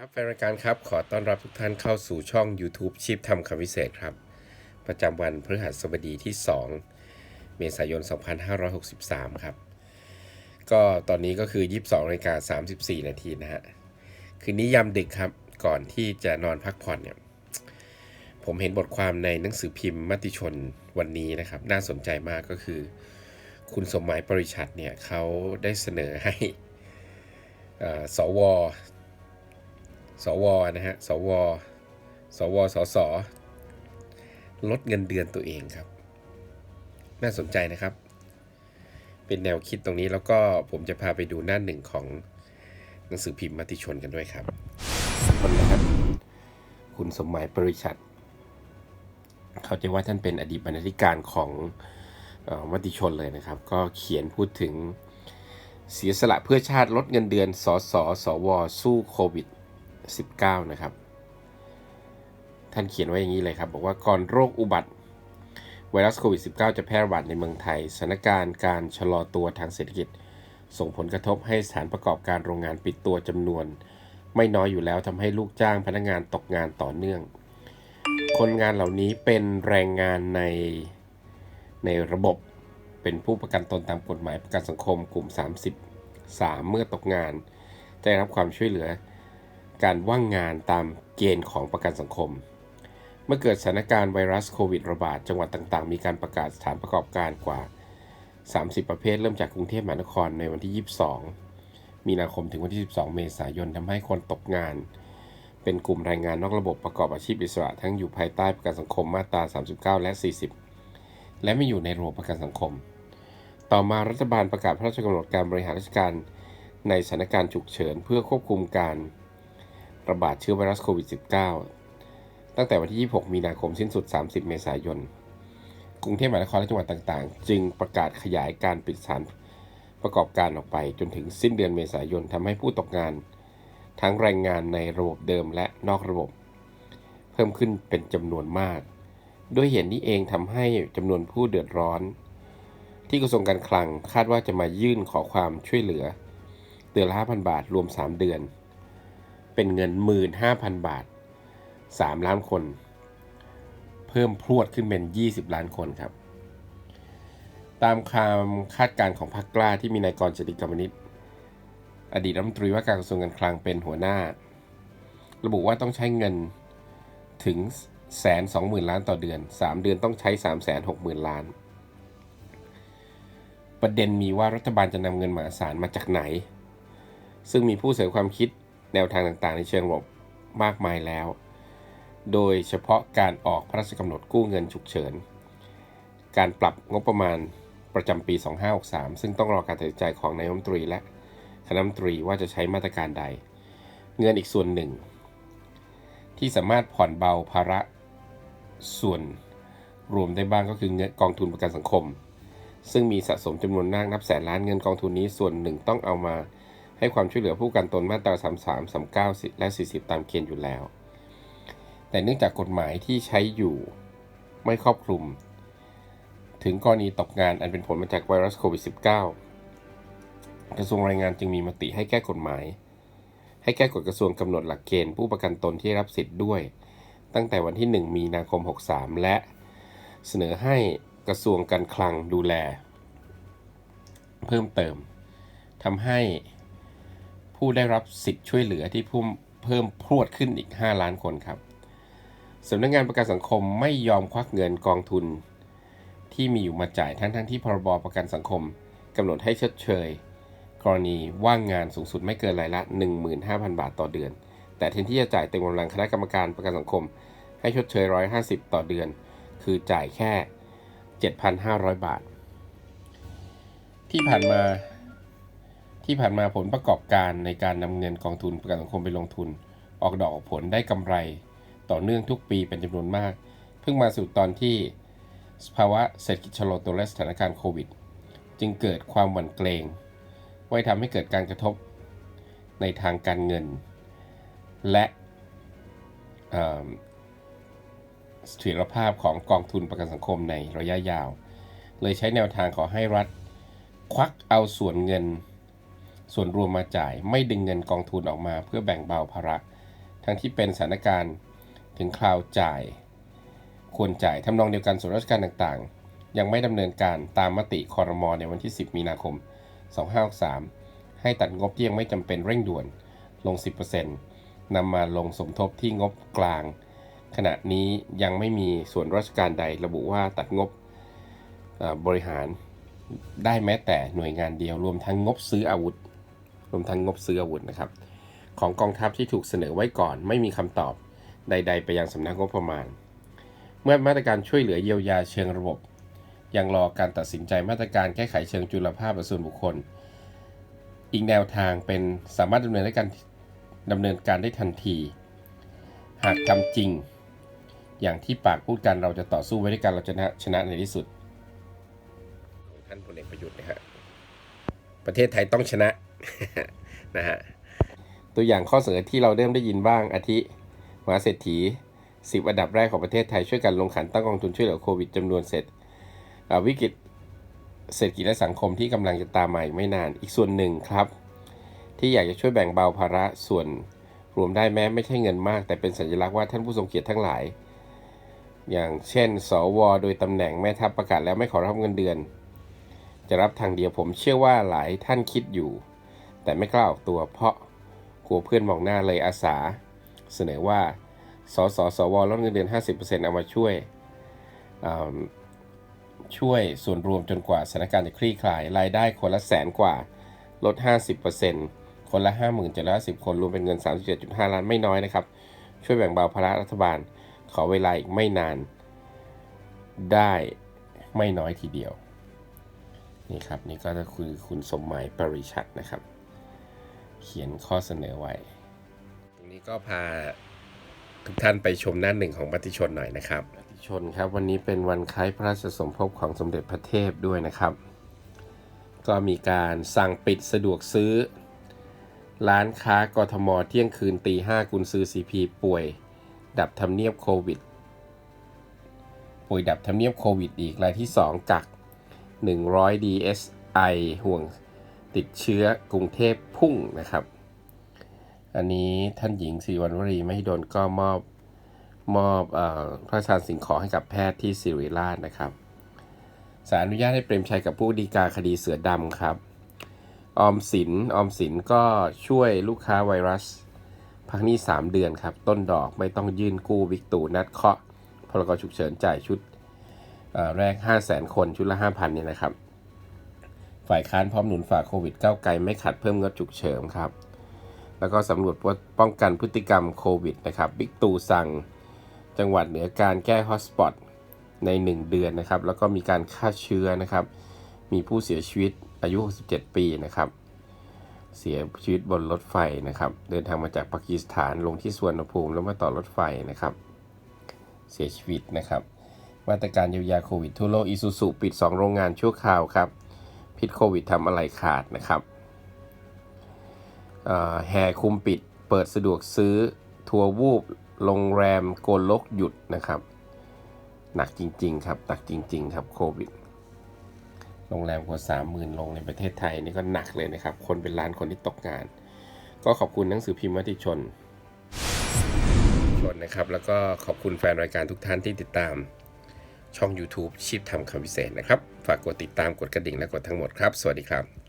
ครับแฟนรายการครับ ขอต้อนรับทุกท่านเข้าสู่ช่อง YouTube ชีพทำคำวิเศษครับ ประจำวันพฤหัสบดีที่ 2 เมษายน 2563 ครับ ก็ตอนนี้ก็คือ 22นาฬิกา34 นาทีนะฮะ คืนนี้ยามดึกครับ ก่อนที่จะนอนพักผ่อนเนี่ย ผมเห็นบทความในหนังสือพิมพ์มติชนวันนี้นะครับ น่าสนใจมากก็คือ คุณสมหมายปริชัดเนี่ยเขาได้เสนอให้สว สวนะฮะสวสวสสลดเงินเดือนตัวเองครับ น่าสนใจนะครับ เป็นแนวคิดตรงนี้แล้วก็ผมจะพาไปดูหน้าหนึ่งของหนังสือพิมพ์มติชนกันด้วยครับคนนะครับ คุณสมหมายปริชัดเขาจะว่าท่านเป็นอดีตบรรณาธิการของออมติชนเลยนะครับ ก็เขียนพูดถึงเสียสละเพื่อชาติลดเงินเดือนสสสว สู้โควิด 19 นะครับ ท่านเขียนไว้อย่างนี้เลยครับ บอกว่าก่อนโรคอุบัติไวรัสโควิด -19 จะแพร่ระบาดในเมืองไทยสถานการณ์การชะลอตัวทางเศรษฐกิจ ส่งผลกระทบให้สถานประกอบการโรงงานปิดตัวจำนวน ไม่น้อยอยู่แล้วทำให้ลูกจ้างพนักงานตกงานต่อเนื่อง คนงานเหล่านี้เป็นแรงงานในในระบบเป็นผู้ประกันตนตามกฎหมายประกันสังคมกลุ่ม 33 เมื่อตกงานจะได้รับความช่วยเหลือ การว่างงานตามเกณฑ์ของประกันสังคม เมื่อเกิดสถานการณ์ไวรัสโควิดระบาด จังหวัดต่างๆ มีการประกาศสถานประกอบการกว่า 30 ประเภท เริ่มจากกรุงเทพมหานครในวันที่ 22 มีนาคมถึงวันที่ 12 เมษายนทำให้คนตกงาน เป็นกลุ่มแรงงานนอกระบบประกอบอาชีพอิสระ ทั้งอยู่ภายใต้ประกันสังคมมาตรา 39 และ 40 และไม่อยู่ในระบบประกันสังคม ต่อมารัฐบาลประกาศพระราชกำหนดการบริหารราชการในสถานการณ์ฉุกเฉินเพื่อควบคุมการ ระบาดเชื้อไวรัสโควิด -19 ตั้งแต่วันที่ 26 มีนาคมสิ้นสุด 30 เมษายน กรุงเทพมหานครและจังหวัดต่างๆ จึงประกาศขยายการปิดสถานประกอบการออกไปจนถึงสิ้นเดือนเมษายนทำให้ผู้ตกงาน ทั้งแรงงานในระบบเดิมและนอกระบบ เพิ่มขึ้นเป็นจำนวนมาก ด้วยเหตุนนี้เองทำให้จำนวนผู้เดือดร้อน ที่กระทรวงการคลังคาดว่าจะมายื่นขอความช่วยเหลือเดือนละ5,000 บาทรวม 3 เดือน เป็นเงิน 15,000 บาท 3 ล้านคน เพิ่มพรวดขึ้นเป็น 20 ล้านคนครับ ตามคำคาดการณ์ของพรรคกล้าที่มีนายกรจติกรรมนิตอดีตรัฐมนตรีว่าการกระทรวงการคลังเป็นหัวหน้า ระบุว่าต้องใช้เงินถึงแสนสองหมื่นล้านต่อเดือน 3 เดือนต้องใช้3 6 0 0 0 0ล้าน ประเด็นมีว่ารัฐบาลจะนำเงินมหาศาลมาจากไหน ซึ่งมีผู้เสนอความคิด แนวทางต่างๆ ในเชิงระบบมากมายแล้ว โดยเฉพาะการออกพระราชกำหนดกู้เงินฉุกเฉิน การปรับงบประมาณประจำปี 2563 ซึ่งต้องรอการตัดสินใจของนายกรัฐมนตรีและคณะมนตรีว่าจะใช้มาตรการใด เงินอีกส่วนหนึ่ง ที่สามารถผ่อนเบาภาระส่วนรวมได้บ้างก็คือเงินกองทุนประกันสังคม ซึ่งมีสะสมจำนวนมากนับแสนล้านเงินกองทุนนี้ส่วนหนึ่งต้องเอามา ให้ความช่วยเหลือผู้ประกันตนมาตรา 33 39 และ 40 ตามเกณฑ์อยู่แล้ว แต่เนื่องจากกฎหมายที่ใช้อยู่ไม่ครอบคลุม ถึงกรณีตกงานอันเป็นผลมาจากไวรัสโควิด -19 กระทรวงแรงงานจึงมีมติให้แก้กฎหมาย ให้แก้กฎกระทรวงกำหนดหลักเกณฑ์ผู้ประกันตนที่รับสิทธิ์ด้วย ตั้งแต่วันที่ 1 มีนาคม 63 และเสนอให้กระทรวงการคลังดูแล เพิ่มเติมทำให้ ผู้ได้รับสิทธิ์ช่วยเหลือที่พุ่มเพิ่มพรวดขึ้นอีก 5 ล้านคนครับสำนักงานประกันสังคมไม่ยอมควักเงินกองทุน ที่มีอยู่มาจ่ายทั้งทั้งที่พรบประกันสังคมกำหนดให้ชดเชย กรณีว่างงานสูงสุดไม่เกินรายละ 15,000 บาทต่อเดือน แต่แทนที่จะจ่ายเต็มกำลังคณะกรรมการประกันสังคม ให้ชดเชย 150 ต่อเดือน คือจ่ายแค่ 7,500 บาท ที่ผ่านมา ที่ผ่านมาผลประกอบการในการนำเงินกองทุนประกันสังคมไปลงทุน ออกดอกออกผลได้กำไร ต่อเนื่องทุกปีเป็นจำนวนมาก เพิ่งมาสู่ตอนที่สภาวะเศรษฐกิจชะลอตัวและสถานการณ์โควิด จึงเกิดความหวั่นเกรงไว้ทำให้เกิดการกระทบในทางการเงิน และเสถียรภาพของกองทุนประกันสังคมในระยะยาว เลยใช้แนวทางขอให้รัฐ ควักเอาส่วนเงิน ส่วนรวมมาจ่ายไม่ดึงเงินกองทุนออกมาเพื่อแบ่งเบาภาระ ทั้งที่เป็นสถานการณ์ถึงคราวจ่าย ควรจ่ายทำนองเดียวกันส่วนราชการต่างๆ ยังไม่ดำเนินการตามมติคอรมอในวันที่ 10 มีนาคม 2563 ให้ตัดงบที่ยังไม่จำเป็นเร่งด่วนลง 10%นำมาลงสมทบที่งบกลาง ขณะนี้ยังไม่มีส่วนราชการใดระบุว่าตัดงบบริหารได้แม้แต่หน่วยงานเดียวรวมทั้งงบซื้ออาวุธ รวมทั้งงบซื้ออาวุธนะครับ ของกองทัพที่ถูกเสนอไว้ก่อน ไม่มีคำตอบใด ๆ ไปยังสำนักงบประมาณ เมื่อมาตรการช่วยเหลือเยียวยาเชิงระบบ ยังรอการตัดสินใจมาตรการแก้ไขเชิงจุลภาพและส่วนบุคคล อีกแนวทางเป็นสามารถดำเนินการดำเนินการได้ทันที หากทำจริง อย่างที่ปากพูดกันเราจะต่อสู้ไว้ด้วยกันเราจะชนะชนะในที่สุดท่านพลเอกประยุทธ์นะฮะประเทศไทยต้องชนะ นะฮะตัวอย่างข้อเสนอที่เราเริ่มได้ยินบ้างอาทิมหาเศรษฐีสิบอันดับแรกของประเทศไทยช่วยกันลงขันตั้งกองทุนช่วยเหลือโควิดจำนวนเสร็จวิกฤตเศรษฐกิจและสังคมที่กำลังจะตามมาอีกไม่นานอีกส่วนหนึ่งครับ ที่อยากจะช่วยแบ่งเบาภาระส่วนรวมได้แม้ไม่ใช่เงินมาก แต่เป็นสัญลักษณ์ว่าท่านผู้ทรงเกียรติทั้งหลาย อย่างเช่น สว โดยตำแหน่งแม่ทัพประกาศแล้วไม่ขอรับเงินเดือน จะรับทางเดียวผมเชื่อว่าหลายท่านคิดอยู่ แต่ไม่กล้าออกตัวเพราะกลัวเพื่อนมองหน้าเลยอาสา เสนอว่าสสสวลดเงินเดือน 50%เอามาช่วยช่วยส่วนรวมจนกว่าสถานการณ์จะคลี่คลาย รายได้คนละแสนกว่า ลด 50%คนละ 5750คนรวมเป็นเงิน 37.5 ล้านไม่น้อยนะครับ ช่วยแบ่งเบาภาระรัฐบาล ขอเวลาอีกไม่นาน ได้ไม่น้อยทีเดียว นี่ครับ นี่ก็คือคุณสมหมายปริชัดนะครับ เขียนข้อเสนอไว้ ตรงนี้ก็พาทุกท่านไปชมหน้าหนึ่งของปฏิชนหน่อยนะครับปฏิชนครับวันนี้เป็นวันคล้ายพระราชสมภพของสมเด็จพระเทพด้วยนะครับ ก็มีการสั่งปิดสะดวกซื้อ ร้านค้ากทมเที่ยงคืนตีห้ากุนซื้อซีพีป่วย ดับทำเนียบโควิด ป่วยดับทำเนียบโควิดอีกรายที่ 2 กัก 100 DSI ห่วง ติดเชื้อกรุงเทพพุ่งนะครับ อันนี้ท่านหญิงสิริวัณวรีไม่โดนก็มอบมอบอพระราชทานสิ่งของให้กับแพทย์ที่สิริราชนะครับสารอนุญาตให้เปรมชัยกับผู้ดีกาคดีเสือดำครับ ออมสินออมสินก็ช่วยลูกค้าไวรัส พักนี้ 3 เดือนครับ ต้นดอกไม่ต้องยื่นกู้วิกตูนัดเคาะพรกฉุกเฉินจ่ายชุดแรก 5 0 0 0 0 0 คนชุดละ 5,000เนี่ยนะครับ ฝ่ายค้านพร้อมหนุนฝ่าโควิดก้าวไกลไม่ขัดเพิ่มงบฉุกเฉินครับ แล้วก็สำรวจป้องกันพฤติกรรมโควิดนะครับบิ๊กตูสั่งจังหวัดเหนือการแก้ฮอตสปอตใน 1 เดือนนะครับ แล้วก็มีการฆ่าเชื้อนะครับ มีผู้เสียชีวิตอายุ 67 ปีนะครับ เสียชีวิตบนรถไฟนะครับ เดินทางมาจากปากีสถานลงที่สวนภูมิแล้วมาต่อรถไฟนะครับ เสียชีวิตนะครับ มาตรการเยียวยาโควิดทั่วโลกอีซูซูปิด 2 โรงงานชั่วคราวครับ พิษโควิดทำอะไรขาดนะครับแห่คุมปิด เปิดสะดวกซื้อ ทัวร์วูบโรงแรมโกลกหยุดนะครับ หนักจริง ๆ ครับ หนักจริง ๆ ครับโควิด โรงแรมกว่า30,000ลงในประเทศไทย นี่ก็หนักเลยนะครับ คนเป็นล้านคนที่ตกงาน ก็ขอบคุณหนังสือพิมพ์มติชนชนนะครับ แล้วก็ขอบคุณแฟนรายการทุกท่านที่ติดตาม ช่อง YouTube ชีพทำคำวิเศษนะครับ ฝากกดติดตามกดกระดิ่งและกดทั้งหมดครับ สวัสดีครับ